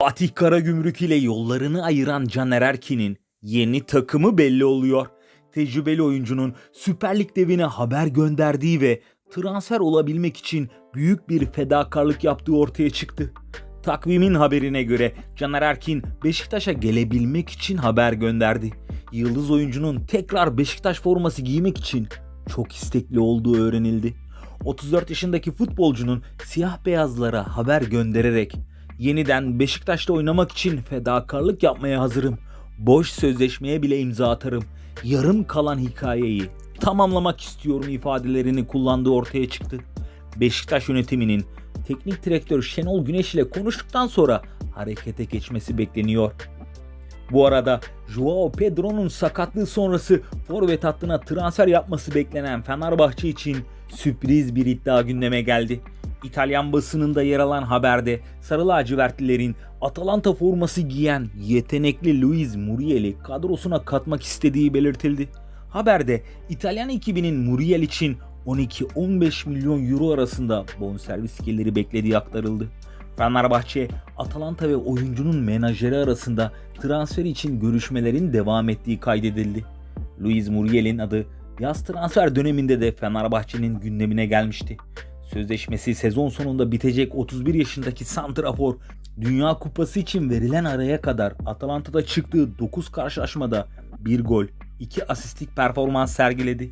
Fatih Karagümrük ile yollarını ayıran Caner Erkin'in yeni takımı belli oluyor. Tecrübeli oyuncunun Süper Lig devine haber gönderdiği ve transfer olabilmek için büyük bir fedakarlık yaptığı ortaya çıktı. Takvimin haberine göre Caner Erkin Beşiktaş'a gelebilmek için haber gönderdi. Yıldız oyuncunun tekrar Beşiktaş forması giymek için çok istekli olduğu öğrenildi. 34 yaşındaki futbolcunun siyah beyazlara haber göndererek yeniden Beşiktaş'ta oynamak için fedakarlık yapmaya hazırım. Boş sözleşmeye bile imza atarım. Yarım kalan hikayeyi tamamlamak istiyorum ifadelerini kullandığı ortaya çıktı. Beşiktaş yönetiminin teknik direktör Şenol Güneş ile konuştuktan sonra harekete geçmesi bekleniyor. Bu arada Joao Pedro'nun sakatlığı sonrası forvet hattına transfer yapması beklenen Fenerbahçe için sürpriz bir iddia gündeme geldi. İtalyan basınında yer alan haberde Sarı lacivertlilerin Atalanta forması giyen yetenekli Luis Muriel'i kadrosuna katmak istediği belirtildi. Haberde İtalyan ekibinin Muriel için 12-15 milyon euro arasında bonservis geliri beklediği aktarıldı. Fenerbahçe, Atalanta ve oyuncunun menajeri arasında transfer için görüşmelerin devam ettiği kaydedildi. Luis Muriel'in adı yaz transfer döneminde de Fenerbahçe'nin gündemine gelmişti. Sözleşmesi sezon sonunda bitecek 31 yaşındaki Santrafor, Dünya Kupası için verilen araya kadar Atalanta'da çıktığı 9 karşılaşmada 1 gol, 2 asistlik performans sergiledi.